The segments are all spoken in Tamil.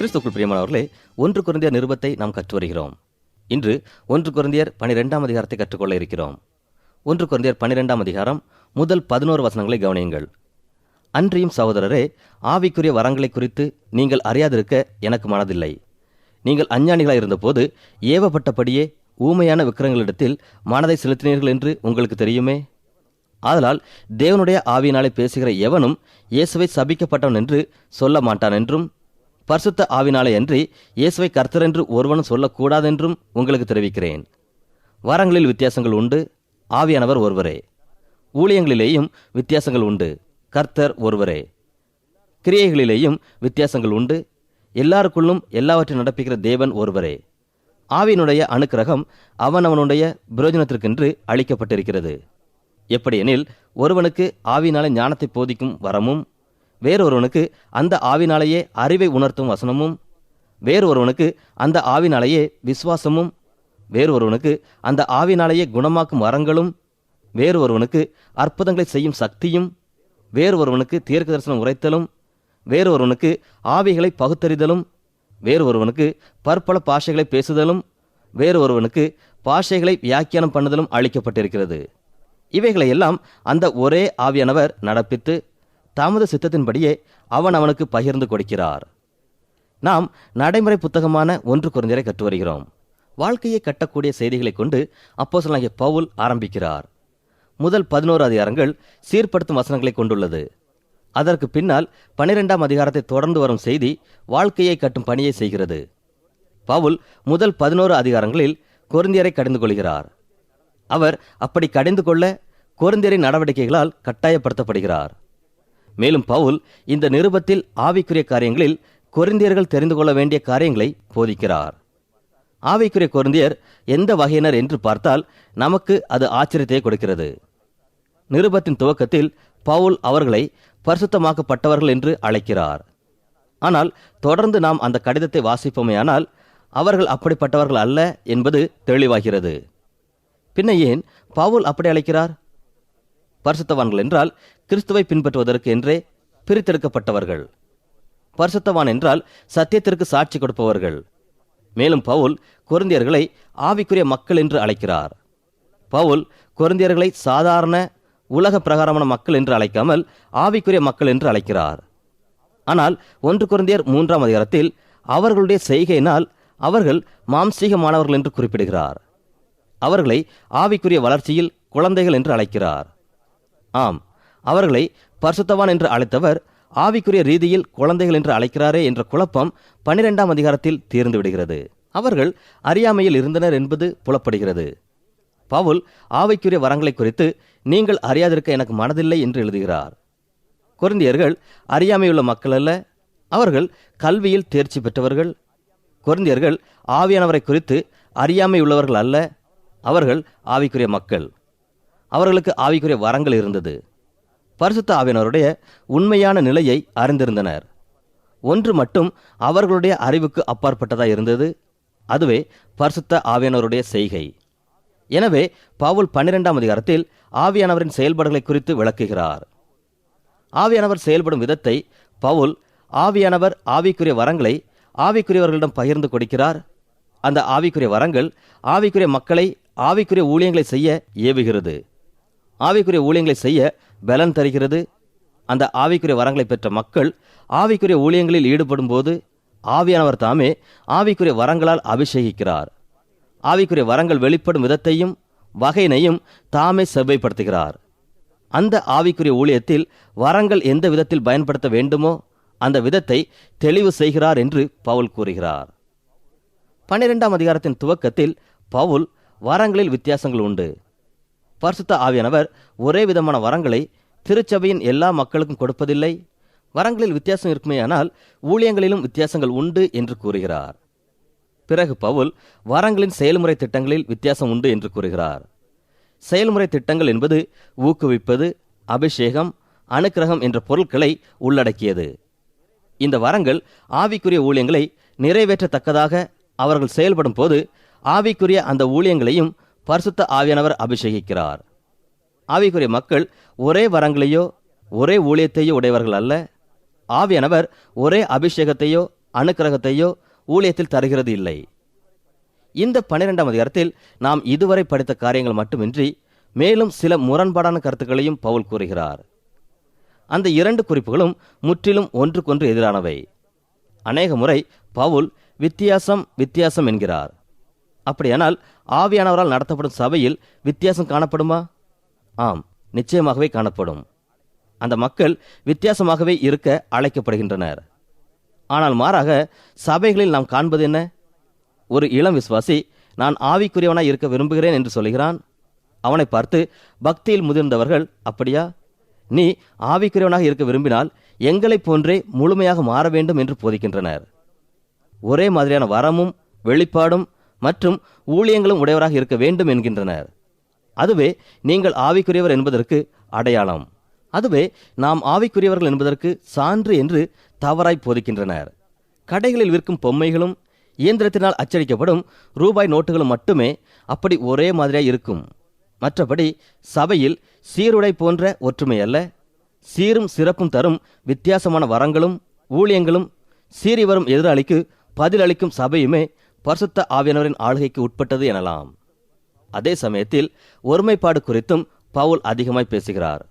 கிறிஸ்துக்குள் பிரியமானவர்களே ஒன்று குருந்தியர் நிருபத்தை நாம் கற்று வருகிறோம் இன்று ஒன்று குருந்தியர் பனிரெண்டாம் அதிகாரத்தை கற்றுக்கொள்ள இருக்கிறோம். ஒன்று குருந்தியர் பனிரெண்டாம் அதிகாரம் முதல் பதினோரு வசனங்களை கவனியுங்கள். அன்றியும் சகோதரரே ஆவிக்குரிய வரங்களை குறித்து நீங்கள் அறியாதிருக்க எனக்கு மனதில்லை. நீங்கள் அஞ்ஞானிகளாக இருந்தபோது ஏவப்பட்டபடியே ஊமையான விக்கிரங்களிடத்தில் மனதை செலுத்தினீர்கள் என்று உங்களுக்கு தெரியுமே? ஆதலால் தேவனுடைய ஆவியினாலே பேசுகிற எவனும் இயேசுவை சபிக்கப்பட்டவன் என்று சொல்ல மாட்டான் என்றும் பரிசுத்த ஆவினாலே அன்றி இயேசுவை கர்த்தரென்று ஒருவனும் சொல்லக்கூடாதென்றும் உங்களுக்கு தெரிவிக்கிறேன். வரங்களில் வித்தியாசங்கள் உண்டு ஆவியானவர் ஒருவரே. ஊழியங்களிலேயும் வித்தியாசங்கள் உண்டு கர்த்தர் ஒருவரே. கிரியைகளிலேயும் வித்தியாசங்கள் உண்டு எல்லாருக்குள்ளும் எல்லாவற்றையும் நடப்பிக்கிற தேவன் ஒருவரே. ஆவியினுடைய அனுக்கிரகம் அவனவனுடைய பிரயோஜனத்திற்கென்று அளிக்கப்பட்டிருக்கிறது. எப்படியெனில் ஒருவனுக்கு ஆவினாலே ஞானத்தை போதிக்கும் வரமும் வேறொருவனுக்கு அந்த ஆவினாலேயே அறிவை உணர்த்தும் வசனமும் வேறொருவனுக்கு அந்த ஆவினாலேயே விசுவாசமும் வேறொருவனுக்கு அந்த ஆவினாலேயே குணமாக்கும் வரங்களும் வேறொருவனுக்கு அற்புதங்களை செய்யும் சக்தியும் வேறொருவனுக்கு தீர்க்க தரிசனம் உரைத்தலும் வேறொருவனுக்கு ஆவிகளை பகுத்தறிதலும் வேறொருவனுக்கு பற்பல பாஷைகளை பேசுதலும் வேறொருவனுக்கு பாஷைகளை வியாக்கியானம் பண்ணுதலும் அளிக்கப்பட்டிருக்கிறது. இவைகளை எல்லாம் அந்த ஒரே ஆவியானவர் நடப்பித்து தமது சித்தத்தின்படியே அவன் அவனுக்கு பகிர்ந்து கொடுக்கிறார். நாம் நடைமுறை புத்தகமான ஒன்று குறைந்தரை கற்று வருகிறோம். வாழ்க்கையை கட்டக்கூடிய செய்திகளை கொண்டு அப்போசலாகிய பவுல் ஆரம்பிக்கிறார். முதல் பதினோரு அதிகாரங்கள் சீர்படுத்தும் வசனங்களை கொண்டுள்ளது. அதற்கு பின்னால் பனிரெண்டாம் அதிகாரத்தை தொடர்ந்து வரும் செய்தி வாழ்க்கையை கட்டும் பணியை செய்கிறது. பவுல் முதல் பதினோரு அதிகாரங்களில் கொரிந்தியரை கடிந்து கொள்கிறார். அவர் அப்படி கடிந்து கொள்ள கொரிந்தியரின் நடவடிக்கைகளால் கட்டாயப்படுத்தப்படுகிறார். மேலும் பவுல் இந்த நிருபத்தில் ஆவிக்குரிய காரியங்களில் கொரிந்தியர்கள் தெரிந்து கொள்ள வேண்டிய காரியங்களை போதிக்கிறார். ஆவிக்குரிய கொரிந்தியர் எந்த வகையினர் என்று பார்த்தால் நமக்கு அது ஆச்சரியத்தை கொடுக்கிறது. நிருபத்தின் துவக்கத்தில் பவுல் அவர்களை பரிசுத்தமாக்கப்பட்டவர்கள் என்று அழைக்கிறார். ஆனால் தொடர்ந்து நாம் அந்த கடிதத்தை வாசிப்போமேயானால் அவர்கள் அப்படிப்பட்டவர்கள் அல்ல என்பது தெளிவாகிறது. பின்ன ஏன் பவுல் அப்படி அழைக்கிறார்? பரிசுத்தவான்கள் என்றால் கிறிஸ்துவை பின்பற்றுவதற்கு என்றே பிரித்தெடுக்கப்பட்டவர்கள். பரிசுத்தவான் என்றால் சத்தியத்திற்கு சாட்சி கொடுப்பவர்கள். மேலும் பவுல் கொரிந்தியர்களை ஆவிக்குரிய மக்கள் என்று அழைக்கிறார். பவுல் கொரிந்தியர்களை சாதாரண உலக பிரகாரமான மக்கள் என்று அழைக்காமல் ஆவிக்குரிய மக்கள் என்று அழைக்கிறார். ஆனால் ஒன்று குருந்தியர் மூன்றாம் அதிகாரத்தில் அவர்களுடைய செய்கையினால் அவர்கள் மாம்சீகமானவர்கள் என்று குறிப்பிடுகிறார். அவர்களை ஆவிக்குரிய வளர்ச்சியில் குழந்தைகள் என்று அழைக்கிறார். ஆம் அவர்களை பரிசுத்தவான் என்று அழைத்தவர் ஆவிக்குரிய ரீதியில் குழந்தைகள் என்று அழைக்கிறாரே என்ற குழப்பம் பனிரெண்டாம் அதிகாரத்தில் தீர்ந்து விடுகிறது. அவர்கள் அறியாமையில் இருந்தனர் என்பது புலப்படுகிறது. பவுல் ஆவிக்குரிய வரங்களை குறித்து நீங்கள் அறியாதிருக்க எனக்கு மனதில்லை என்று எழுதுகிறார். குருந்தியர்கள் அறியாமையுள்ள மக்கள் அல்ல. அவர்கள் கல்வியில் தேர்ச்சி பெற்றவர்கள். குருந்தியர்கள் ஆவியானவரை குறித்து அறியாமை உள்ளவர்கள் அல்ல. அவர்கள் ஆவிக்குரிய மக்கள். அவர்களுக்கு ஆவிக்குரிய வரங்கள் இருந்தது. பரிசுத்த ஆவியானவருடைய உண்மையான நிலையை அறிந்திருந்தனர். ஒன்று மட்டும் அவர்களுடைய அறிவுக்கு அப்பாற்பட்டதாக இருந்தது. அதுவே பரிசுத்த ஆவியானவருடைய செய்கை. எனவே பவுல் பன்னிரெண்டாம் அதிகாரத்தில் ஆவியானவரின் செயல்பாடுகளை குறித்து விளக்குகிறார். ஆவியானவர் செயல்படும் விதத்தை பவுல் ஆவியானவர் ஆவிக்குரிய வரங்களை ஆவிக்குரியவர்களிடம் பகிர்ந்து கொடுக்கிறார். அந்த ஆவிக்குரிய வரங்கள் ஆவிக்குரிய மக்களை ஆவிக்குரிய ஊழியங்களை செய்ய ஏவுகிறது. ஆவிக்குரிய ஊழியங்களை செய்ய பலன் தருகிறது. அந்த ஆவிக்குரிய வரங்களை பெற்ற மக்கள் ஆவிக்குரிய ஊழியங்களில் ஈடுபடும் போது ஆவியானவர் தாமே ஆவிக்குரிய வரங்களால் அபிஷேகிக்கிறார். ஆவிக்குரிய வரங்கள் வெளிப்படும் விதத்தையும் வகையினையும் தாமே செவ்வைப்படுத்துகிறார். அந்த ஆவிக்குரிய ஊழியத்தில் வரங்கள் எந்த விதத்தில் பயன்படுத்த வேண்டுமோ அந்த விதத்தை தெளிவு செய்கிறார் என்று பவுல் கூறுகிறார். பன்னிரெண்டாம் அதிகாரத்தின் துவக்கத்தில் பவுல் வரங்களில் வித்தியாசங்கள் உண்டு. பரிசுத்த ஆவியானவர் ஒரே விதமான வரங்களை திருச்சபையின் எல்லா மக்களுக்கும் கொடுப்பதில்லை. வரங்களில் வித்தியாசம் இருக்குமேயானால் ஊழியங்களிலும் வித்தியாசங்கள் உண்டு என்று கூறுகிறார். பிறகு பவுல் வரங்களின் செயல்முறை திட்டங்களில் வித்தியாசம் உண்டு என்று கூறுகிறார். செயல்முறை திட்டங்கள் என்பது ஊக்குவிப்பது அபிஷேகம் அனுக்கிரகம் என்ற பொருட்களை உள்ளடக்கியது. இந்த வரங்கள் ஆவிக்குரிய ஊழியங்களை நிறைவேற்றத்தக்கதாக அவர்கள் செயல்படும் போது ஆவிக்குரிய அந்த ஊழியங்களையும் பரிசுத்த ஆவியானவர் அபிஷேகிக்கிறார். ஆவிக்குரிய மக்கள் ஒரே வரங்களையோ ஒரே ஊழியத்தையோ உடையவர்கள் அல்ல. ஆவியானவர் ஒரே அபிஷேகத்தையோ அனுக்கிரகத்தையோ ஊழியத்தில் தருகிறது இல்லை. இந்த பன்னிரெண்டாம் அதிகாரத்தில் நாம் இதுவரை படித்த காரியங்கள் மட்டுமின்றி மேலும் சில முரண்பாடான கருத்துக்களையும் பவுல் கூறுகிறார். அந்த இரண்டு குறிப்புகளும் முற்றிலும் ஒன்றுக்கொன்று எதிரானவை. அநேக முறை பவுல் வித்தியாசம் வித்தியாசம் என்கிறார். அப்படியானால் ஆவியானவரால் நடத்தப்படும் சபையில் வித்தியாசம் காணப்படுமா? ஆம் நிச்சயமாகவே காணப்படும். அந்த மக்கள் வித்தியாசமாகவே இருக்க அழைக்கப்படுகின்றனர். ஆனால் மாறாக சபைகளில் நாம் காண்பது என்ன? ஒரு இளம் விசுவாசி நான் ஆவிக்குரியவனாய் இருக்க விரும்புகிறேன் என்று சொல்கிறான். அவனை பார்த்து பக்தியில் முதிர்ந்தவர்கள் அப்படியா? நீ ஆவிக்குரியவனாக இருக்க விரும்பினால் எங்களைப் போன்றே முழுமையாக மாற வேண்டும் என்று போதிக்கின்றனர். ஒரே மாதிரியான வரமும் வெளிப்பாடும் மற்றும் ஊழியங்களும் உடையவராக இருக்க வேண்டும் என்கின்றனர். அதுவே நீங்கள் ஆவிக்குரியவர் என்பதற்கு அடையாளம். அதுவே நாம் ஆவிக்குரியவர்கள் என்பதற்கு சான்று என்று தவறாய் போதிக்கின்றனர். கடைகளில் விற்கும் பொம்மைகளும் இயந்திரத்தினால் அச்சடிக்கப்படும் ரூபாய் நோட்டுகளும் மட்டுமே அப்படி ஒரே மாதிரியாக இருக்கும். மற்றபடி சபையில் சீருடை போன்ற ஒற்றுமை அல்ல. சீரும் சிறப்பும் தரும் வித்தியாசமான வரங்களும் ஊழியங்களும் சீறி வரும் எதிராளிக்கு பதிலளிக்கும் சபையுமே பரிசுத்த ஆவியானவரின் ஆளுகைக்கு உட்பட்டது எனலாம். அதே சமயத்தில் ஒருமைப்பாடு குறித்தும் பவுல் அதிகமாய் பேசுகிறார்.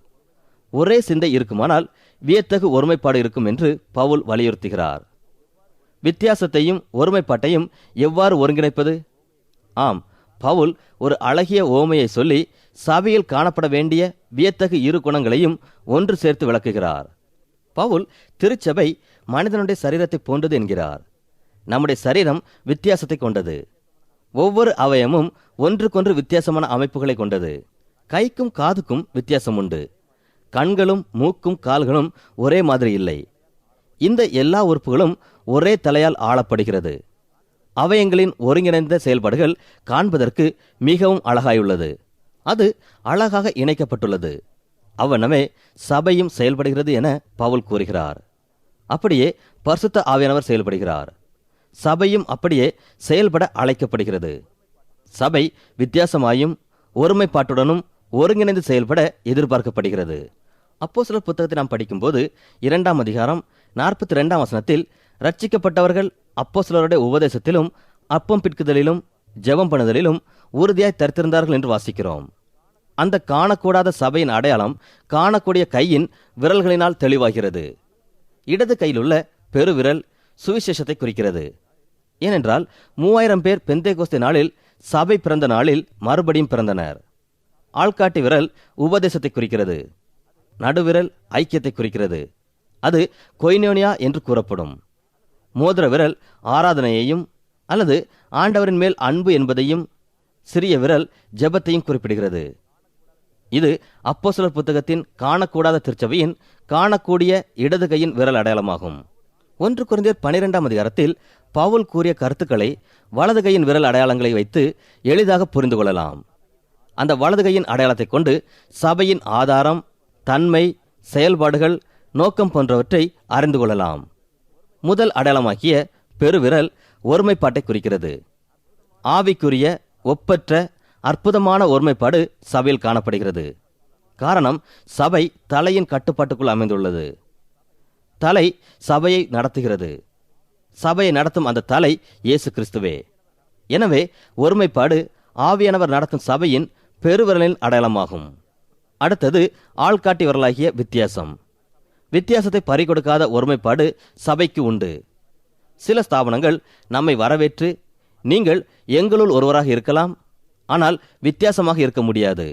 ஒரே சிந்தை இருக்குமானால் வியத்தகு ஒருமைப்பாடு இருக்கும் என்று பவுல் வலியுறுத்துகிறார். வித்தியாசத்தையும் ஒருமைப்பாட்டையும் எவ்வாறு ஒருங்கிணைப்பது? ஆம் பவுல் ஒரு அழகிய ஓமையை சொல்லி சபையில் காணப்பட வேண்டிய வியத்தகு இரு குணங்களையும் ஒன்று சேர்த்து விளக்குகிறார். பவுல் திருச்சபை மனிதனுடைய சரீரத்தை போன்றது என்கிறார். நம்முடைய சரீரம் வித்தியாசத்தை கொண்டது. ஒவ்வொரு அவயமும் ஒன்றுக்கொன்று வித்தியாசமான அமைப்புகளை கொண்டது. கைக்கும் காதுக்கும் வித்தியாசம் உண்டு. கண்களும் மூக்கும் கால்களும் ஒரே மாதிரி இல்லை. இந்த எல்லா உறுப்புகளும் ஒரே தலையால் ஆளப்படுகிறது. அவயங்களின் ஒருங்கிணைந்த செயல்பாடுகள் காண்பதற்கு மிகவும் அழகாயுள்ளது. அது அழகாக இணைக்கப்பட்டுள்ளது. அவ்வனமே சபையும் செயல்படுகிறது என பவுல் கூறுகிறார். அப்படியே பரிசுத்த ஆவியானவர் செயல்படுகிறார். சபையும் அப்படியே செயல்பட அழைக்கப்படுகிறது. சபை வித்தியாசமாயும் ஒருமைப்பாட்டுடனும் ஒருங்கிணைந்து செயல்பட எதிர்பார்க்கப்படுகிறது. அப்போ சில புத்தகத்தை நாம் படிக்கும்போது இரண்டாம் அதிகாரம் நாற்பத்தி ரெண்டாம் வசனத்தில் ரட்சிக்கப்பட்டவர்கள் அப்போ சிலருடைய உபதேசத்திலும் அப்பம் பிற்குதலிலும் ஜெபம் பண்ணுதலிலும் உறுதியாய் தரித்திருந்தார்கள் என்று வாசிக்கிறோம். அந்த காணக்கூடாத சபையின் அடையாளம் காணக்கூடிய கையின் விரல்களினால் தெளிவாகிறது. இடது கையிலுள்ள பெருவிரல் சுவிசேஷத்தை குறிக்கிறது. ஏனென்றால் மூவாயிரம் பேர் பெந்தேகோஸ்தே நாளில் சபை பிறந்த நாளில் மறுபடியும் பிறந்தனர். ஆள்காட்டி விரல் உபதேசத்தை குறிக்கிறது. நடுவிரல் ஐக்கியத்தை குறிக்கிறது. அது கொய்னோனியா என்று கூறப்படும். மோதிர விரல் ஆராதனையையும் அல்லது ஆண்டவரின் மேல் அன்பு என்பதையும் சிறிய விரல் ஜெபத்தையும் குறிப்பிடுகிறது. இது அப்போஸ்தலர் புத்தகத்தின் காணக்கூடாத திருச்சபையின் காணக்கூடிய இடது கையின் விரல் அடையாளமாகும். ஒன்று குறைந்தர் பனிரெண்டாம் அதிகாரத்தில் பவுல் கூறிய கருத்துக்களை வலது கையின் விரல் அடையாளங்களை வைத்து எளிதாக புரிந்து கொள்ளலாம். அந்த வலது கையின் அடையாளத்தை கொண்டு சபையின் ஆதாரம் தன்மை செயல்பாடுகள் நோக்கம் போன்றவற்றை அறிந்து கொள்ளலாம். முதல் அடையாளமாக்கிய பெருவிரல் ஒருமைப்பாட்டை குறிக்கிறது. ஆவிக்குரிய ஒப்பற்ற அற்புதமான ஒருமைப்பாடு சபையில் காணப்படுகிறது. காரணம் சபை தலையின் கட்டுப்பாட்டுக்குள் அமைந்துள்ளது. தலை சபையை நடத்துகிறது. சபையை நடத்தும் அந்த தலை இயேசு கிறிஸ்துவே. எனவே ஒருமைப்பாடு ஆவியானவர் நடத்தும் சபையின் பெருவிரலின் அடையாளமாகும். அடுத்தது ஆள்காட்டி விரலாகிய வித்தியாசம். வித்தியாசத்தை பறிகொடுக்காத ஒருமைப்பாடு சபைக்கு உண்டு. சில ஸ்தாபனங்கள் நம்மை வரவேற்று நீங்கள் எங்களுள் ஒருவராக இருக்கலாம் ஆனால் வித்தியாசமாக இருக்க முடியாது.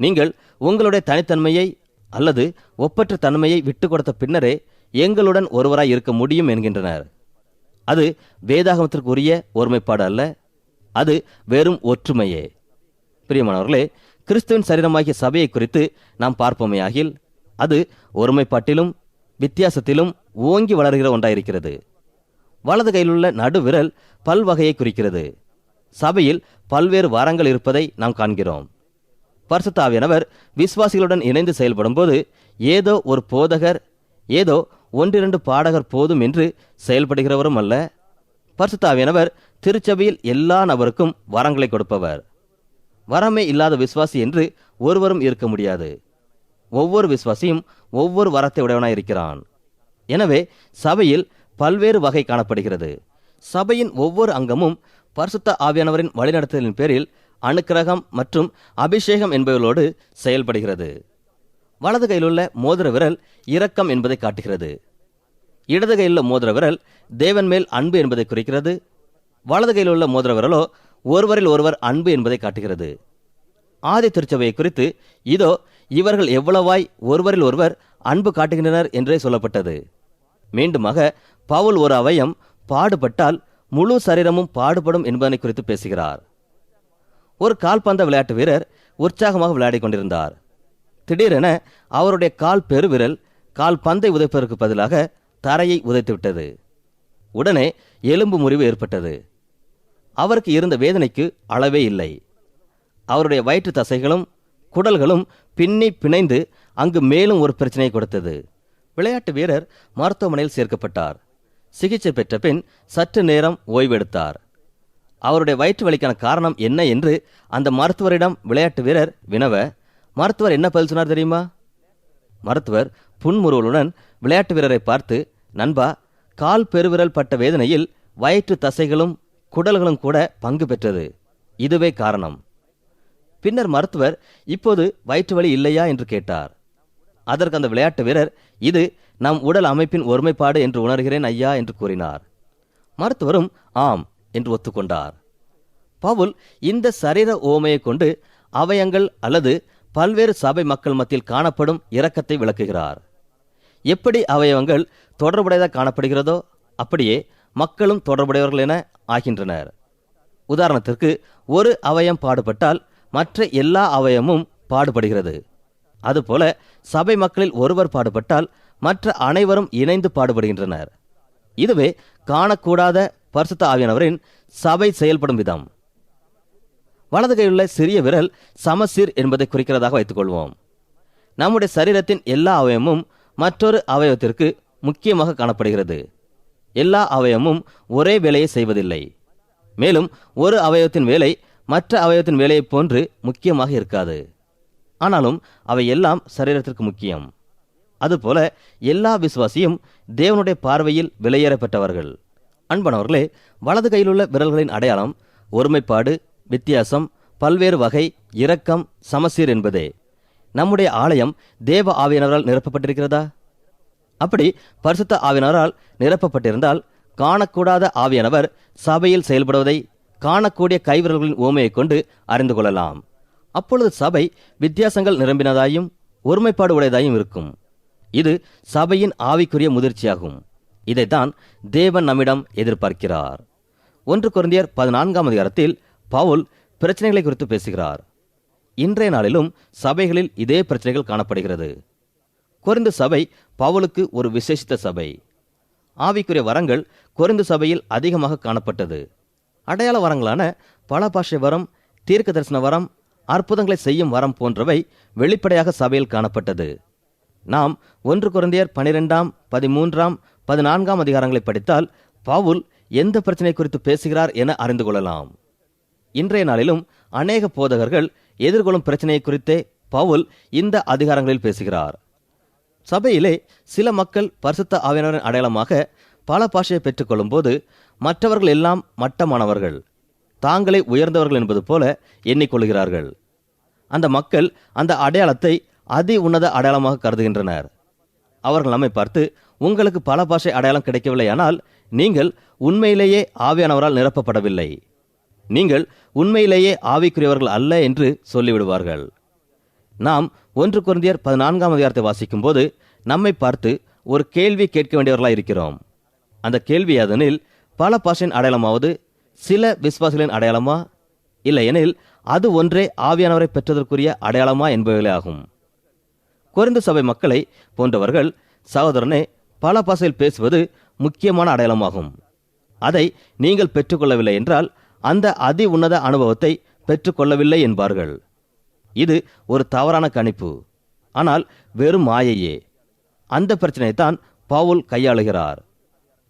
நீங்கள் உங்களுடைய தனித்தன்மையை அல்லது ஒப்பற்ற தன்மையை விட்டு கொடுத்த பின்னரே எங்களுடன் ஒருவராய் இருக்க முடியும் என்கின்றனர். அது வேதாகமத்திற்குரிய ஒருமைப்பாடு அல்ல அது வெறும் ஒற்றுமையே. பிரியமானவர்களே கிறிஸ்துவின் சரீரமாகிய சபையை குறித்து நாம் பார்ப்போமேயாகில் அது ஒருமைப்பாட்டிலும் வித்தியாசத்திலும் ஓங்கி வளர்கிற ஒன்றாயிருக்கிறது. வலது கையிலுள்ள நடுவிரல் பல்வகையை குறிக்கிறது. சபையில் பல்வேறு வாரங்கள் இருப்பதை நாம் காண்கிறோம். பரிசுத்த விசுவாசிகளுடன் இணைந்து செயல்படும்போது ஏதோ ஒரு போதகர் ஏதோ ஒன்றிரண்டு பாடகர் போதும் என்று செயல்படுகிறவரும் அல்ல. பரிசுத்தாவியானவர் திருச்சபையில் எல்லா நபருக்கும் வரங்களை கொடுப்பவர். வரமே இல்லாத விசுவாசி என்று ஒருவரும் இருக்க முடியாது. ஒவ்வொரு விசுவாசியும் ஒவ்வொரு வரத்தை உடையவனாய் இருக்கிறான். எனவே சபையில் பல்வேறு வகை காணப்படுகிறது. சபையின் ஒவ்வொரு அங்கமும் பரிசுத்த ஆவியானவரின் வழிநடத்தலின் பேரில் அனுக்கிரகம் மற்றும் அபிஷேகம் என்பவர்களோடு செயல்படுகிறது. வலது கையிலுள்ள மோதிர விரல் இரக்கம் என்பதை காட்டுகிறது. இடது கையிலுள்ள மோதிர விரல் தேவன் மேல் அன்பு என்பதை குறிக்கிறது. வலது கையிலுள்ள மோதிர விரலோ ஒருவரில் ஒருவர் அன்பு என்பதை காட்டுகிறது. ஆதி திருச்சபையை குறித்து இதோ இவர்கள் எவ்வளவாய் ஒருவரில் ஒருவர் அன்பு காட்டுகின்றனர் என்றே சொல்லப்பட்டது. மீண்டுமாக பவுல் ஒரு அவயம் பாடுபட்டால் முழு சரீரமும் பாடுபடும் என்பதனை குறித்து பேசுகிறார். ஒரு கால்பந்த விளையாட்டு வீரர் உற்சாகமாக விளையாடிக் கொண்டிருந்தார். திடீரென அவருடைய கால் பெருவிரல் கால் பந்தை உதைப்பதற்கு பதிலாக தரையை உதைத்துவிட்டது. உடனே எலும்பு முறிவு ஏற்பட்டது. அவருக்கு இருந்த வேதனைக்கு அளவே இல்லை. அவருடைய வயிற்று தசைகளும் குடல்களும் பின்னி பிணைந்து அங்கு மேலும் ஒரு பிரச்சனையை கொடுத்தது. விளையாட்டு வீரர் மருத்துவமனையில் சேர்க்கப்பட்டார். சிகிச்சை பெற்ற பின் சற்று நேரம் ஓய்வெடுத்தார். அவருடைய வயிற்று வலிக்கான காரணம் என்ன என்று அந்த மருத்துவரிடம் விளையாட்டு வீரர் வினவ மருத்துவர் என்ன பதில் சொன்னார் தெரியுமா? மருத்துவர் புன்முறுவலுடன் விளையாட்டு வீரரை பார்த்து நண்பா கால் பெருவிரல் பட்ட வேதனையில் வயிற்று தசைகளும் குடல்களும் கூட பங்கு பெற்றது. இதுவே காரணம். பின்னர் மருத்துவர் இப்போது வயிற்று வலி இல்லையா என்று கேட்டார். அதற்கு அந்த விளையாட்டு வீரர் இது நம் உடல் அமைப்பின் ஒருமைப்பாடு என்று உணர்கிறேன் ஐயா என்று கூறினார். மருத்துவரும் ஆம் என்று ஒத்துக்கொண்டார். பவுல் இந்த சரீர ஓமையை கொண்டு அவயங்கள் அல்லது பல்வேறு சபை மக்கள் மத்தியில் காணப்படும் இரக்கத்தை விளக்குகிறார். எப்படி அவயவங்கள் தொடர்புடையதாக காணப்படுகிறதோ அப்படியே மக்களும் தொடர்புடையவர்கள் என ஆகின்றனர். உதாரணத்திற்கு ஒரு அவயம் பாடுபட்டால் மற்ற எல்லா அவயமும் பாடுபடுகிறது. அதுபோல சபை மக்களில் ஒருவர் பாடுபட்டால் மற்ற அனைவரும் இணைந்து பாடுபடுகின்றனர். இதுவே காணக்கூடாத பரிசுத்த ஆவியானவரின் சபை செயல்படும் விதம். வலது கையுள்ள சிறிய விரல் சமசீர் என்பதை குறிக்கிறதாக வைத்துக்கொள்வோம். நம்முடைய சரீரத்தின் எல்லா அவயமும் மற்றொரு அவயவத்திற்கு முக்கியமாக காணப்படுகிறது. எல்லா அவயமும் ஒரே வேலையை செய்வதில்லை. மேலும் ஒரு அவயவத்தின் வேலை மற்ற அவயவத்தின் வேலையைப் போன்று முக்கியமாக இருக்காது. ஆனாலும் அவை எல்லாம் சரீரத்திற்கு முக்கியம். அதுபோல எல்லா விசுவாசியும் தேவனுடைய பார்வையில் விலையேறப்பட்டவர்கள் அன்பனவர்களே வலது கையிலுள்ள விரல்களின் அடையாளம் ஒருமைப்பாடு வித்தியாசம் பல்வேறு வகை இரக்கம் சமசீர் என்பதே. நம்முடைய ஆலயம் தேவ ஆவியினரால் நிரப்பப்பட்டிருக்கிறதா? அப்படி பரிசுத்த ஆவியினரால் நிரப்பப்பட்டிருந்தால் காணக்கூடாத ஆவியானவர் சபையில் செயல்படுவதை காணக்கூடிய கைவிரல்களின் ஓமையைக் கொண்டு அறிந்து கொள்ளலாம். அப்பொழுது சபை வித்தியாசங்கள் நிரம்பினதாயும் ஒருமைப்பாடு உடையதாயும் இருக்கும். இது சபையின் ஆவிக்குரிய முதிர்ச்சியாகும். இதைத்தான் தேவன் நம்மிடம் எதிர்பார்க்கிறார். ஒன்று குருந்தியர் பதினான்காம் அதிகாரத்தில் பவுல் பிரச்சனைகளை குறித்து பேசுகிறார். இன்றைய நாளிலும் சபைகளில் இதே பிரச்சனைகள் காணப்படுகிறது. குறைந்த சபை பவுலுக்கு ஒரு விசேஷித்த சபை. ஆவிக்குரிய வரங்கள் குறைந்த சபையில் அதிகமாக காணப்பட்டது. அடையாள வரங்களான பல பாஷை வரம் தீர்க்க தரிசன வரம் அற்புதங்களை செய்யும் வரம் போன்றவை வெளிப்படையாக சபையில் காணப்பட்டது. நாம் ஒன்று குருந்தியர் பனிரெண்டாம் பதிமூன்றாம் பதினான்காம் அதிகாரங்களை படித்தால் பவுல் எந்த பிரச்சனை குறித்து பேசுகிறார் என அறிந்து கொள்ளலாம். இன்றைய நாளிலும் அநேக போதகர்கள் எதிர்கொள்ளும் பிரச்சனையை குறித்தே பவுல் இந்த அதிகாரங்களில் பேசுகிறார். சபையிலே சில மக்கள் பரிசுத்த ஆவியானவரின் அடையாளமாக பல பாஷையை பெற்றுக்கொள்ளும்போது மற்றவர்கள் எல்லாம் மட்டமானவர்கள். தாங்களே உயர்ந்தவர்கள் என்பது போல எண்ணிக்கொள்கிறார்கள். அந்த மக்கள் அந்த அடையாளத்தை அதி உன்னத அடையாளமாக கருதுகின்றனர். அவர்கள் நம்மை பார்த்து உங்களுக்கு பல பாஷை அடையாளம் கிடைக்கவில்லையானால் நீங்கள் உண்மையிலேயே ஆவியானவரால் நிரப்பப்படவில்லை. நீங்கள் உண்மையிலேயே ஆவிக்குரியவர்கள் அல்ல என்று சொல்லிவிடுவார்கள். நாம் ஒன்று குருந்தியர் பதினான்காம் அதிகாரத்தை வாசிக்கும் போது நம்மை பார்த்து ஒரு கேள்வி கேட்க வேண்டியவர்களாக இருக்கிறோம். அந்த கேள்வி அதனில் பல பாஷையின் அடையாளமாவது சில விசுவாசிகளின் அடையாளமா? இல்லையெனில் அது ஒன்றே ஆவியானவரை பெற்றதற்குரிய அடையாளமா என்பவைகளே ஆகும். குறைந்த சபை மக்களை போன்றவர்கள் சகோதரனே பல பாசையில் பேசுவது முக்கியமான அடையாளமாகும். அதை நீங்கள் பெற்றுக்கொள்ளவில்லை என்றால் அந்த அதி உன்னத அனுபவத்தை பெற்றுக்கொள்ளவில்லை என்பார்கள். இது ஒரு தவறான கணிப்பு. ஆனால் வெறும் மாயையே. அந்த பிரச்சனையைத்தான் பவுல் கையாளுகிறார்.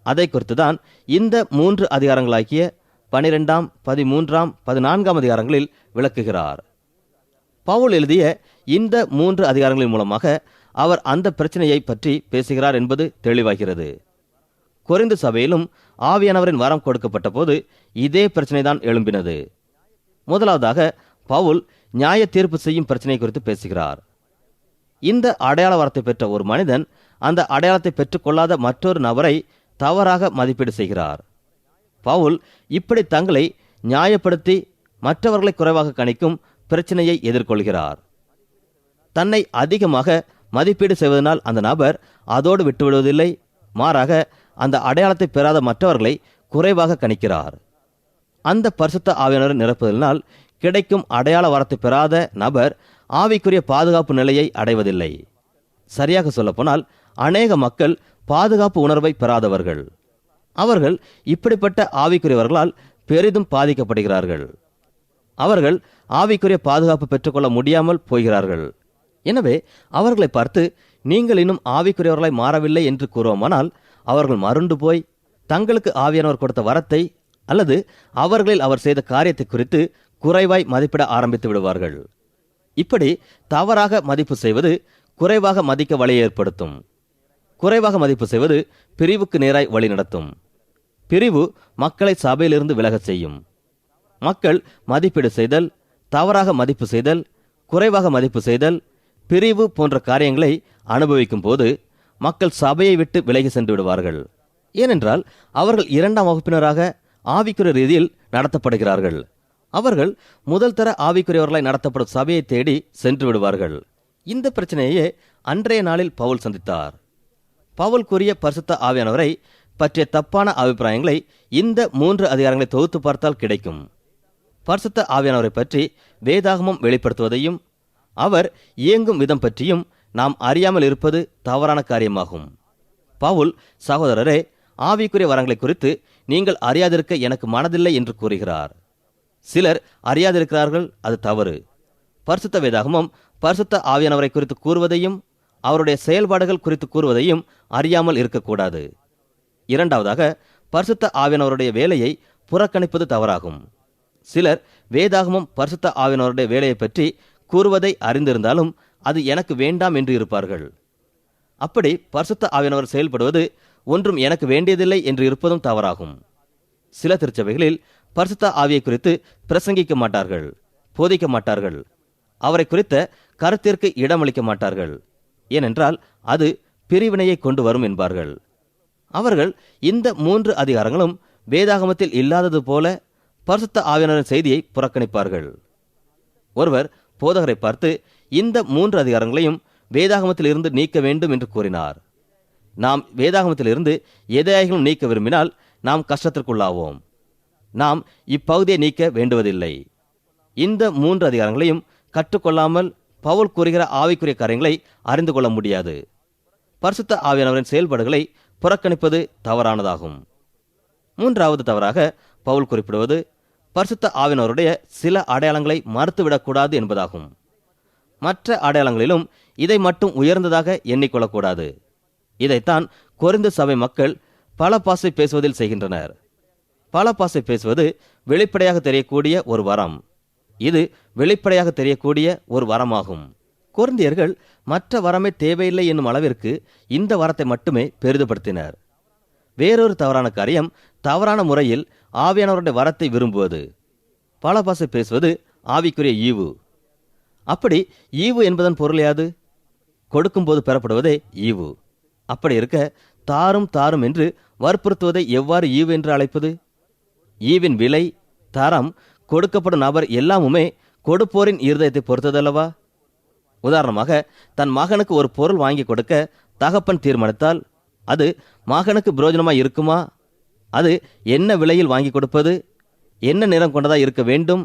அதை குறித்துதான் இந்த மூன்று அதிகாரங்களாக்கிய பனிரெண்டாம் பதிமூன்றாம் பதினான்காம் அதிகாரங்களில் விளக்குகிறார். பவுல் எழுதிய இந்த மூன்று அதிகாரங்களின் மூலமாக அவர் அந்த பிரச்சனையை பற்றி பேசுகிறார் என்பது தெளிவாகிறது. குறைந்த சபையிலும் ஆவியானவரின் வரம் கொடுக்கப்பட்ட போது இதே பிரச்சனைதான் எழும்பினது. முதலாவதாக பவுல் நியாய தீர்ப்பு செய்யும் பிரச்சனை குறித்து பேசுகிறார். இந்த அடையாள வரத்தை பெற்ற ஒரு மனிதன் அந்த அடையாளத்தை பெற்றுக்கொள்ளாத மற்றொரு நபரை தவறாக மதிப்பீடு செய்கிறார். பவுல் இப்படி தங்களை நியாயப்படுத்தி மற்றவர்களை குறைவாக கணிக்கும் பிரச்சனையை எதிர்கொள்கிறார். தன்னை அதிகமாக மதிப்பீடு செய்வதனால் அந்த நபர் அதோடு விட்டுவிடுவதில்லை மாறாக அந்த அடையாளத்தை பெறாத மற்றவர்களை குறைவாக கணிக்கிறார். அந்த பரிசுத்த ஆவியானவரை நிரப்புதலினால் கிடைக்கும் அடையாள வரத்தை பெறாத நபர் ஆவிக்குரிய பாதுகாப்பு நிலையை அடைவதில்லை. சரியாக சொல்லப்போனால் அநேக மக்கள் பாதுகாப்பு உணர்வை பெறாதவர்கள். அவர்கள் இப்படிப்பட்ட ஆவிக்குரியவர்களால் பெரிதும் பாதிக்கப்படுகிறார்கள். அவர்கள் ஆவிக்குரிய பாதுகாப்பு பெற்றுக்கொள்ள முடியாமல் போகிறார்கள். எனவே அவர்களை பார்த்து நீங்கள் இன்னும் ஆவிக்குரியவர்களாய் மாறவில்லை என்று கூறுவோமானால் அவர்கள் மருண்டு போய் தங்களுக்கு ஆவியானவர் கொடுத்த வரத்தை அல்லது அவர்களில் அவர் செய்த காரியத்தை குறித்து குறைவாய் மதிப்பிட ஆரம்பித்து விடுவார்கள். இப்படி தவறாக மதிப்பு செய்வது குறைவாக மதிக்க வழியை ஏற்படுத்தும். குறைவாக மதிப்பு செய்வது பிரிவுக்கு நேராய் வழி நடத்தும். பிரிவு மக்களை சபையிலிருந்து விலகச் செய்யும். மக்கள் மதிப்பீடு செய்தல் தவறாக மதிப்பு செய்தல் குறைவாக மதிப்பு செய்தல் பிரிவு போன்ற காரியங்களை அனுபவிக்கும் போது மக்கள் சபையை விட்டு விலகி சென்று விடுவார்கள். ஏனென்றால் அவர்கள் இரண்டாம் வகுப்பினராக ஆவிக்குரிய ரீதியில் நடத்தப்படுகிறார்கள். அவர்கள் முதல் தர ஆவிக்குரியவர்களாய் நடத்தப்படும் சபையை தேடி சென்று விடுவார்கள். இந்த பிரச்சனையே அன்றைய நாளில் பவுல் சந்தித்தார். பவுல் கூறிய பரிசுத்த ஆவியானவரை பற்றிய தப்பான அபிப்பிராயங்களை இந்த மூன்று அதிகாரங்களை தொகுத்து பார்த்தால் கிடைக்கும். பரிசுத்த ஆவியானவரை பற்றி வேதாகமம் வெளிப்படுத்துவதையும் அவர் இயங்கும் விதம் பற்றியும் நாம் அறியாமல் இருப்பது தவறான காரியமாகும். பவுல் சகோதரரே ஆவிக்குரிய வரங்களை குறித்து நீங்கள் அறியாதிருக்க எனக்கு மனதில்லை என்று கூறுகிறார். சிலர் அறியாதிருக்கிறார்கள் அது தவறு. பரிசுத்த வேதாகமம் பரிசுத்த ஆவியானவரை குறித்து கூறுவதையும் அவருடைய செயல்பாடுகள் குறித்து கூறுவதையும் அறியாமல் இருக்கக்கூடாது. இரண்டாவதாக பரிசுத்த ஆவியானவருடைய வேலையை புறக்கணிப்பது தவறாகும். சிலர் வேதாகமம் பரிசுத்த ஆவியானவருடைய வேலையை பற்றி கூறுவதை அறிந்திருந்தாலும் அது எனக்கு வேண்டாம் என்று இருப்பார்கள். அப்படி பரிசுத்த ஆவியானவர் செயல்படுவது ஒன்றும் எனக்கு வேண்டியதில்லை என்று இருப்பதும் தவறாகும். சில திருச்சபைகளில் பரிசுத்த ஆவியை குறித்து பிரசங்கிக்க மாட்டார்கள் போதிக்க மாட்டார்கள். அவரை குறித்த கருத்திற்கு இடமளிக்க மாட்டார்கள். ஏனென்றால் அது பிரிவினையை கொண்டு வரும் என்பார்கள். அவர்கள் இந்த மூன்று அதிகாரங்களும் வேதாகமத்தில் இல்லாதது போல பரிசுத்த ஆவியானவரின் செய்தியை புறக்கணிப்பார்கள். ஒருவர் போதகரை பார்த்து இந்த மூன்று அதிகாரங்களையும் வேதாகமத்திலிருந்து நீக்க வேண்டும் என்று கூறினார். நாம் வேதாகமத்திலிருந்து எதையாகிலும் நீக்க விரும்பினால் நாம் கஷ்டத்திற்குள்ளாவோம். நாம் இப்பகுதியை நீக்க வேண்டுவதில்லை. இந்த மூன்று அதிகாரங்களையும் கற்றுக்கொள்ளாமல் பவுல் கூறுகிற ஆவிக்குரிய காரியங்களை அறிந்து கொள்ள முடியாது. பரிசுத்த ஆவியானவரின் செயல்பாடுகளை புறக்கணிப்பது தவறானதாகும். மூன்றாவது தவறாக பவுல் குறிப்பிடுவது பரிசுத்த ஆவியானவருடைய சில அடையாளங்களை மறுத்துவிடக்கூடாது என்பதாகும். மற்ற அடையாளங்களிலும் இதை மட்டும் உயர்ந்ததாக எண்ணிக்கொள்ளக்கூடாது. இதைத்தான் கொரிந்து சபை மக்கள் பல பாசை பேசுவதில் செய்கின்றனர். பல பாசை பேசுவது வெளிப்படையாக தெரியக்கூடிய ஒரு வரம். இது வெளிப்படையாக தெரியக்கூடிய ஒரு வரமாகும். கொரிந்தியர்கள் மற்ற வரமே தேவையில்லை என்னும் அளவிற்கு இந்த வரத்தை மட்டுமே பெரிதுபடுத்தினர். வேறொரு தவறான காரியம் தவறான முறையில் ஆவியானவருடைய வரத்தை விரும்புவது. பல பாசை பேசுவது ஆவிக்குரிய ஈவு. அப்படி ஈவு என்பதன் பொருள் யாது? கொடுக்கும்போது பெறப்படுவதே ஈவு. அப்படி இருக்க தாரும் தாரும் என்று வற்புறுத்துவதை எவ்வாறு ஈவு என்று அழைப்பது? ஈவின் விலை தரம் கொடுக்கப்படும் நபர் எல்லாமுமே கொடுப்போரின் இருதயத்தை பொறுத்ததல்லவா? உதாரணமாக தன் மகனுக்கு ஒரு பொருள் வாங்கி கொடுக்க தகப்பன் தீர்மானித்தால் அது மகனுக்கு புரோஜனமாக இருக்குமா? அது என்ன விலையில் வாங்கி கொடுப்பது? என்ன நிறம் கொண்டதா இருக்க வேண்டும்?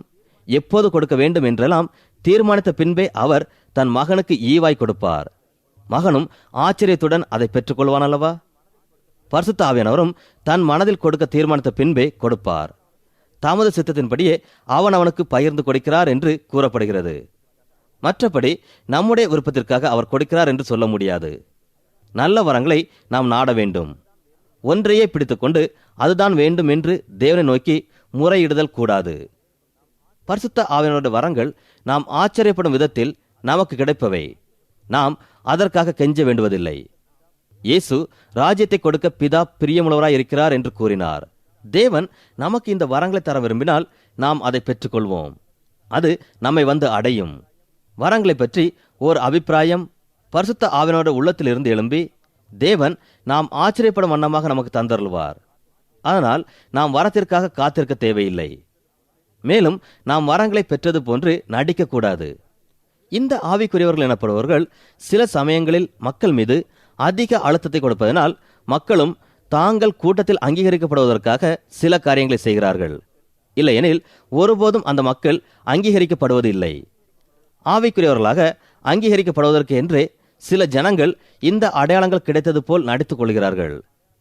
எப்போது கொடுக்க வேண்டும் என்றெல்லாம் தீர்மானித்த பின்பே அவர் தன் மகனுக்கு ஈவாய் கொடுப்பார். மகனும் ஆச்சரியத்துடன் அதை பெற்றுக்கொள்வான் அல்லவா பரிசுத்தாவியானவரும் தன் மனதில் கொடுக்க தீர்மானித்த பின்பே கொடுப்பார். தமது சித்தத்தின்படியே அவன் அவனுக்கு பகிர்ந்து கொடுக்கிறார் என்று கூறப்படுகிறது. மற்றபடி நம்முடைய விருப்பத்திற்காக அவர் கொடுக்கிறார் என்று சொல்ல முடியாது. நல்ல வரங்களை நாம் நாட வேண்டும். ஒன்றையே பிடித்துக்கொண்டு அதுதான் வேண்டும் என்று தேவனை நோக்கி முறையிடுதல் கூடாது. பரிசுத்த ஆவியனோட வரங்கள் நாம் ஆச்சரியப்படும் விதத்தில் நமக்கு கிடைப்பவை. நாம் அதற்காக கெஞ்ச வேண்டுவதில்லை. இயேசு ராஜ்யத்தை கொடுக்க பிதா பிரியமுள்ளவராய் இருக்கிறார் என்று கூறினார். தேவன் நமக்கு இந்த வரங்களை தர விரும்பினால் நாம் அதை பெற்றுக்கொள்வோம். அது நம்மை வந்து அடையும். வரங்களை பற்றி ஓர் அபிப்பிராயம் பரிசுத்த ஆவினோட உள்ளத்திலிருந்து எழும்பி தேவன் நாம் ஆச்சரியப்படும் வண்ணமாக நமக்கு தந்தருள்வார். அதனால் நாம் வரத்திற்காக காத்திருக்க தேவையில்லை. மேலும் நாம் வரங்களை பெற்றது போன்று நடிக்கக்கூடாது. இந்த ஆவிக்குரியவர்கள் எனப்படுபவர்கள் சில சமயங்களில் மக்கள் மீது அதிக அழுத்தத்தை கொடுப்பதனால் மக்களும் தாங்கள் கூட்டத்தில் அங்கீகரிக்கப்படுவதற்காக சில காரியங்களை செய்கிறார்கள். இல்லையெனில் ஒருபோதும் அந்த மக்கள் அங்கீகரிக்கப்படுவது இல்லை ஆவிக்குரியவர்களாக அங்கீகரிக்கப்படுவதற்கு என்றே சில ஜனங்கள் இந்த அடையாளங்கள் கிடைத்தது போல் நடித்துக் கொள்கிறார்கள்.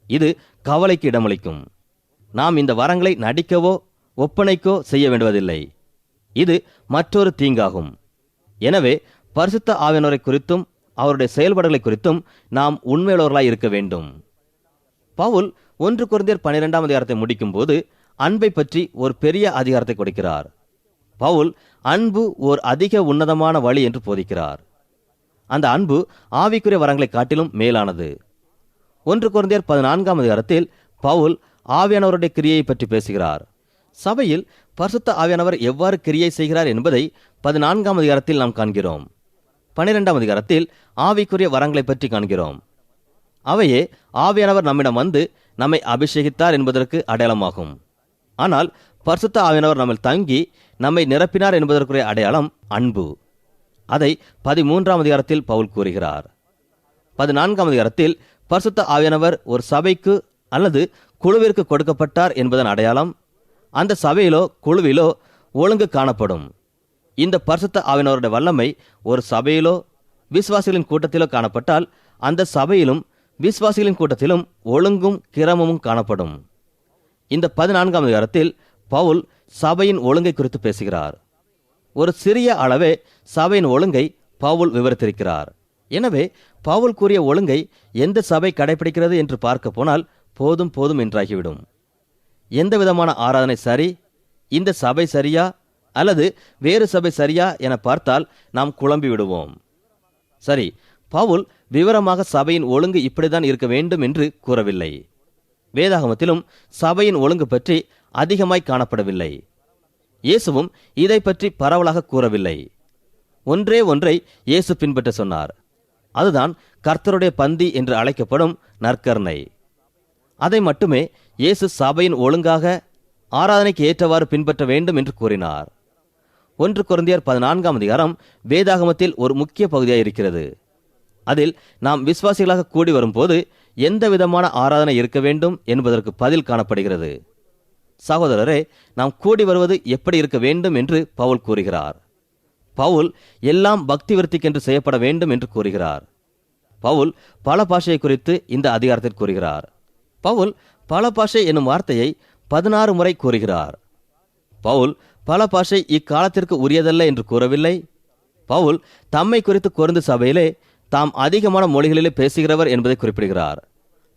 இது கவலைக்கு இடமளிக்கும். நாம் இந்த வரங்களை நடிக்கவோ ஒப்பனைக்கோ செய்ய வேண்டுவதில்லை இது மற்றொரு தீங்காகும். எனவே பரிசுத்த ஆவியனரை குறித்தும் அவருடைய செயல்பாடுகளை குறித்தும் நாம் உண்மையுள்ளவர்களாய் இருக்க வேண்டும். பவுல் ஒன்று குறைந்தர் பன்னிரெண்டாம் அதிகாரத்தை முடிக்கும் போது அன்பை பற்றி ஒரு பெரிய அதிகாரத்தை கொடுக்கிறார். பவுல் அன்பு ஓர் அதிக உன்னதமான வழி என்று போதிக்கிறார். அந்த அன்பு ஆவிக்குரிய வரங்களை காட்டிலும் மேலானது. ஒன்று குறைந்தர் பதினான்காம் அதிகாரத்தில் பவுல் ஆவியானவருடைய கிரியையை பற்றி பேசுகிறார். சபையில் பரிசுத்த ஆவியானவர் எவ்வாறு கிரியை செய்கிறார் என்பதை பதினான்காம் அதிகாரத்தில் நாம் காண்கிறோம். பனிரெண்டாம் அதிகாரத்தில் ஆவிக்குரிய வரங்களை பற்றி காண்கிறோம். அவையே ஆவியானவர் நம்மிடம் வந்து நம்மை அபிஷேகித்தார் என்பதற்கு அடையாளமாகும். ஆனால் பரிசுத்த ஆவியானவர் நம்மில் தங்கி நம்மை நிரப்பினார் என்பதற்குரிய அடையாளம் அன்பு. அதை பதிமூன்றாம் அதிகாரத்தில் பவுல் கூறுகிறார். பதினான்காம் அதிகாரத்தில் பரிசுத்த ஆவியானவர் ஒரு சபைக்கு அல்லது குழுவிற்கு கொடுக்கப்பட்டார் என்பதன் அடையாளம் அந்த சபையிலோ குழுவிலோ ஒழுங்கு காணப்படும். இந்த பரிசுத்த ஆவினவருடைய வல்லமை ஒரு சபையிலோ விசுவாசிகளின் கூட்டத்திலோ காணப்பட்டால் அந்த சபையிலும் விசுவாசிகளின் கூட்டத்திலும் ஒழுங்கும் கிரமமும் காணப்படும். இந்த பதினான்காம் அதிகாரத்தில் பவுல் சபையின் ஒழுங்கை குறித்து பேசுகிறார். ஒரு சிறிய அளவே சபையின் ஒழுங்கை பவுல் விவரித்திருக்கிறார். எனவே பவுல் கூறிய ஒழுங்கை எந்த சபை கடைபிடிக்கிறது என்று பார்க்க போனால் போதும் போதும் என்றாகிவிடும். எந்த விதமான ஆராதனை சரி இந்த சபை சரியா அல்லது வேறு சபை சரியா என பார்த்தால் நாம் குழம்பி விடுவோம். சரி பவுல் விவரமாக சபையின் ஒழுங்கு இப்படிதான் இருக்க வேண்டும் என்று கூறவில்லை. வேதாகமத்திலும் சபையின் ஒழுங்கு பற்றி அதிகமாய் காணப்படவில்லை. இயேசுவும் இதை பற்றி பரவலாக கூறவில்லை. ஒன்றே ஒன்றை இயேசு பின்பற்ற சொன்னார். அதுதான் கர்த்தருடைய பந்தி என்று அழைக்கப்படும் நற்கர்ணை. அதை மட்டுமே இயேசு சபையின் ஒழுங்காக ஆராதனைக்கு ஏற்றவாறு பின்பற்ற வேண்டும் என்று கூறினார். ஒன்று குருந்தியர் பதினான்காம் அதிகாரம் வேதாகமத்தில் ஒரு முக்கிய பகுதியாக இருக்கிறது. அதில் நாம் விசுவாசிகளாக கூடி வரும்போது எந்த விதமான ஆராதனை இருக்க வேண்டும் என்பதற்கு பதில் காணப்படுகிறது. சகோதரரே நாம் கூடி வருவது எப்படி இருக்க வேண்டும் என்று பவுல் கூறுகிறார். பவுல் எல்லாம் பக்தி விருத்திக்கென்று செய்யப்பட வேண்டும் என்று கூறுகிறார். பவுல் பல பாஷையை குறித்து இந்த அதிகாரத்தில் கூறுகிறார். பவுல் பல பாஷை என்னும் வார்த்தையை பதினாறு முறை கூறுகிறார். பவுல் பல பாஷை இக்காலத்திற்கு உரியதல்ல என்று கூறவில்லை. பவுல் தம்மை குறித்து குறைந்த சபையிலே தாம் அதிகமான மொழிகளிலே பேசுகிறவர் என்பதை குறிப்பிடுகிறார்.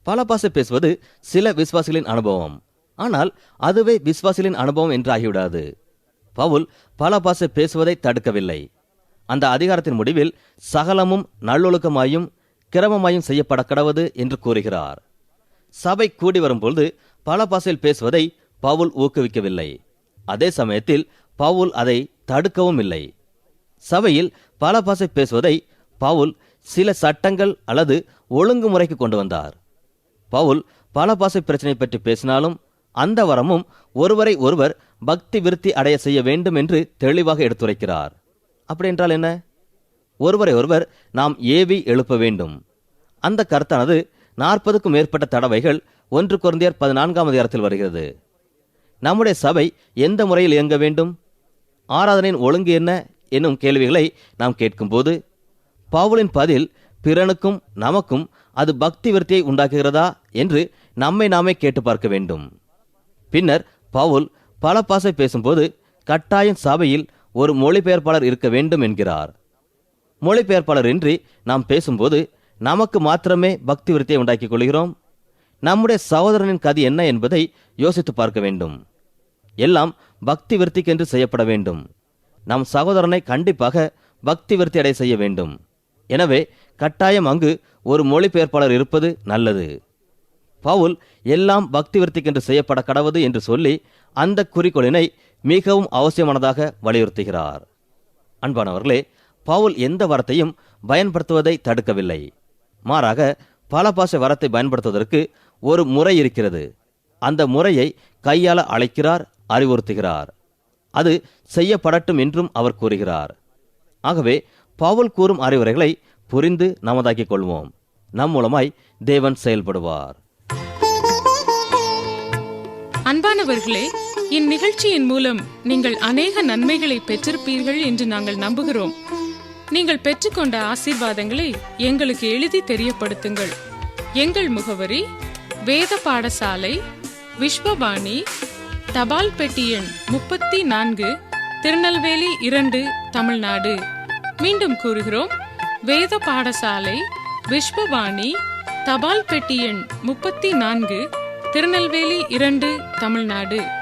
பல பாஷை பேசுவது சில விசுவாசிகளின் அனுபவம். ஆனால் அதுவே விசுவாசிகளின் அனுபவம் என்று ஆகிவிடாது பவுல் பல பாஷை பேசுவதை தடுக்கவில்லை. அந்த அதிகாரத்தின் முடிவில் சகலமும் நல்லொழுக்கமாயும் கிரமமாயும் செய்யப்பட கடவது என்று கூறுகிறார். சபை கூடி வரும்பொழுது பல பாசையில் பேசுவதை பவுல் ஊக்குவிக்கவில்லை. அதே சமயத்தில் பவுல் அதை தடுக்கவும் இல்லை. சபையில் பல பாசை பேசுவதை பவுல் சில சட்டங்கள் அல்லது ஒழுங்குமுறைக்கு கொண்டு வந்தார். பவுல் பல பாசை பிரச்சனை பற்றி பேசினாலும் அந்த வரமும் ஒருவரை ஒருவர் பக்தி விருத்தி அடைய செய்ய வேண்டும் என்று தெளிவாக எடுத்துரைக்கிறார். அப்படி என்றால் என்ன? ஒருவரை ஒருவர் நாம் ஏவி எழுப்ப வேண்டும். அந்த கருத்தானது நாற்பதுக்கும் மேற்பட்ட தடவைகள் ஒன்று குருந்தியர் பதினான்காம் அதிகாரத்தில் வருகிறது. நம்முடைய சபை எந்த முறையில் இயங்க வேண்டும்? ஆராதனையின் ஒழுங்கு என்ன? என்னும் கேள்விகளை நாம் கேட்கும்போது பவுலின் பதில் பிறனுக்கும் நமக்கும் அது பக்தி விருத்தியை உண்டாக்குகிறதா என்று நம்மை நாமே கேட்டு பார்க்க வேண்டும். பின்னர் பவுல் பல பாசை பேசும்போது கட்டாயம் சபையில் ஒரு மொழிபெயர்ப்பாளர் இருக்க வேண்டும் என்கிறார். மொழிபெயர்ப்பாளர் இன்றி நாம் பேசும்போது நமக்கு மாத்திரமே பக்தி விருத்தியை உண்டாக்கிக் கொள்கிறோம். நம்முடைய சகோதரனின் கதி என்ன என்பதை யோசித்து பார்க்க வேண்டும். எல்லாம் பக்தி விருத்திக்கென்று செய்யப்பட வேண்டும். நம் சகோதரனை கண்டிப்பாக பக்தி விருத்தி அடைய செய்ய வேண்டும். எனவே கட்டாயம் அங்கு ஒரு மொழிபெயர்ப்பாளர் இருப்பது நல்லது. பவுல் எல்லாம் பக்தி விருத்திக்கென்று செய்யப்பட கடவுது என்று சொல்லி அந்த குறிக்கோளினை மிகவும் அவசியமானதாக வலியுறுத்துகிறார். அன்பானவர்களே பவுல் எந்த வரத்தையும் பயன்படுத்துவதை தடுக்கவில்லை. மாறாக பல வரத்தை பயன்படுத்துவதற்கு ஒரு முறை இருக்கிறது. அந்த முறையை கையாள அழைக்கிறார் அறிவுறுத்துகிறார். அது செய்யப்படட்டும் என்றும் அவர் கூறுகிறார். ஆகவே பவுல் கூறும் அறிவுரைகளை புரிந்து நமதாக்கிக் கொள்வோம். நம் மூலமாய் தேவன் செயல்படுவார். அன்பானவர்களே இந்நிகழ்ச்சியின் மூலம் நீங்கள் அநேக நன்மைகளை பெற்றிருப்பீர்கள் என்று நாங்கள் நம்புகிறோம். நீங்கள் பெற்றுக்கொண்ட ஆசீர்வாதங்களை எங்களுக்கு எழுதி தெரியப்படுத்துங்கள். எங்கள் முகவரி வேத பாடசாலை விஸ்வபாணி தபால் பெட்டி எண் முப்பத்தி நான்கு திருநெல்வேலி இரண்டு தமிழ்நாடு. மீண்டும் கூறுகிறோம் வேத பாடசாலை விஸ்வபாணி தபால் பெட்டி எண் முப்பத்தி நான்கு திருநெல்வேலி இரண்டு தமிழ்நாடு.